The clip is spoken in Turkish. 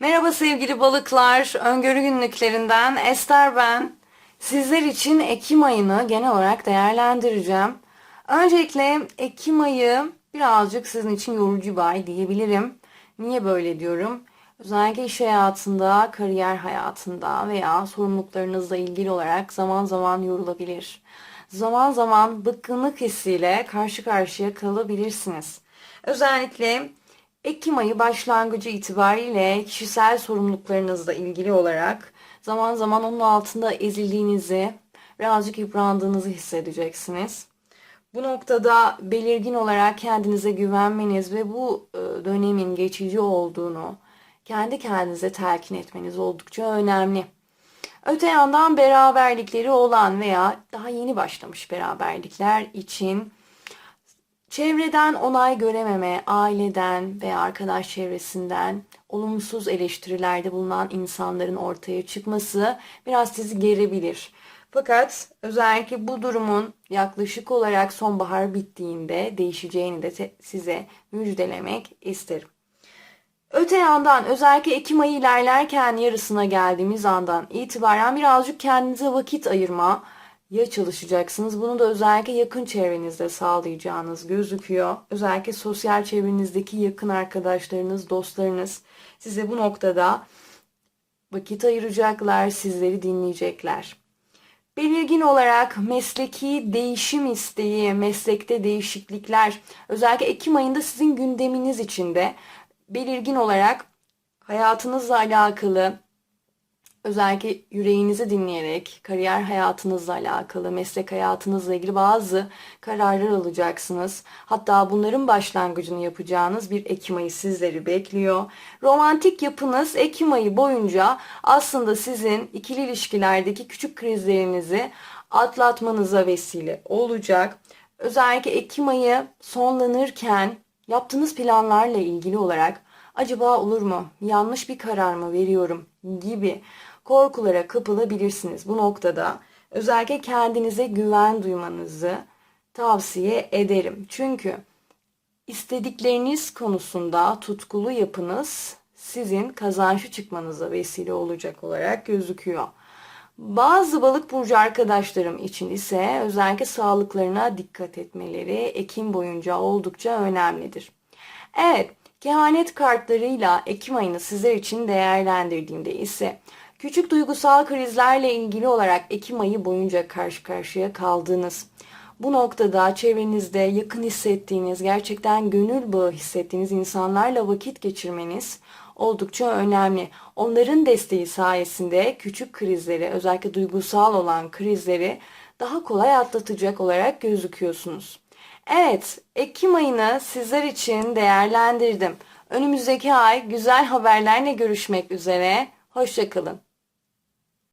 Merhaba sevgili balıklar. Öngörü günlüklerinden Ester ben. Sizler için Ekim ayını genel olarak değerlendireceğim. Öncelikle Ekim ayı birazcık sizin için yorucu bir ay diyebilirim. Niye böyle diyorum? Özellikle iş hayatında, kariyer hayatında veya sorumluluklarınızla ilgili olarak zaman zaman yorulabilir. Zaman zaman bıkkınlık hissiyle karşı karşıya kalabilirsiniz. Özellikle Ekim ayı başlangıcı itibariyle kişisel sorumluluklarınızla ilgili olarak zaman zaman onun altında ezildiğinizi, birazcık yıprandığınızı hissedeceksiniz. Bu noktada belirgin olarak kendinize güvenmeniz ve bu e, dönemin geçici olduğunu kendi kendinize telkin etmeniz oldukça önemli. Öte yandan beraberlikleri olan veya daha yeni başlamış beraberlikler için Çevreden onay görememe, aileden veya arkadaş çevresinden olumsuz eleştirilerde bulunan insanların ortaya çıkması biraz sizi gerebilir. Fakat özellikle bu durumun yaklaşık olarak sonbahar bittiğinde değişeceğini de size müjdelemek isterim. Öte yandan özellikle Ekim ayı ilerlerken yarısına geldiğimiz andan itibaren birazcık kendinize vakit ayırma ya çalışacaksınız. Bunu da özellikle yakın çevrenizde sağlayacağınız gözüküyor. Özellikle sosyal çevrenizdeki yakın arkadaşlarınız, dostlarınız size bu noktada vakit ayıracaklar, sizleri dinleyecekler. Belirgin olarak mesleki değişim isteği, meslekte değişiklikler, özellikle Ekim ayında sizin gündeminiz içinde belirgin olarak hayatınızla alakalı özellikle yüreğinizi dinleyerek kariyer hayatınızla alakalı, meslek hayatınızla ilgili bazı kararlar alacaksınız. Hatta bunların başlangıcını yapacağınız bir Ekim ayı sizleri bekliyor. Romantik yapınız Ekim ayı boyunca aslında sizin ikili ilişkilerdeki küçük krizlerinizi atlatmanıza vesile olacak. Özellikle Ekim ayı sonlanırken yaptığınız planlarla ilgili olarak acaba olur mu? Yanlış bir karar mı veriyorum gibi korkulara kapılabilirsiniz. Bu noktada özellikle kendinize güven duymanızı tavsiye ederim. Çünkü istedikleriniz konusunda tutkulu yapınız sizin kazançlı çıkmanıza vesile olacak olarak gözüküyor. Bazı balık burcu arkadaşlarım için ise özellikle sağlıklarına dikkat etmeleri Ekim boyunca oldukça önemlidir. Evet, kehanet kartlarıyla Ekim ayını sizler için değerlendirdiğimde ise küçük duygusal krizlerle ilgili olarak Ekim ayı boyunca karşı karşıya kaldığınız, bu noktada çevrenizde yakın hissettiğiniz, gerçekten gönül bağı hissettiğiniz insanlarla vakit geçirmeniz oldukça önemli. Onların desteği sayesinde küçük krizleri, özellikle duygusal olan krizleri daha kolay atlatacak olarak gözüküyorsunuz. Evet, Ekim ayını sizler için değerlendirdim. Önümüzdeki ay güzel haberlerle görüşmek üzere. Hoşçakalın.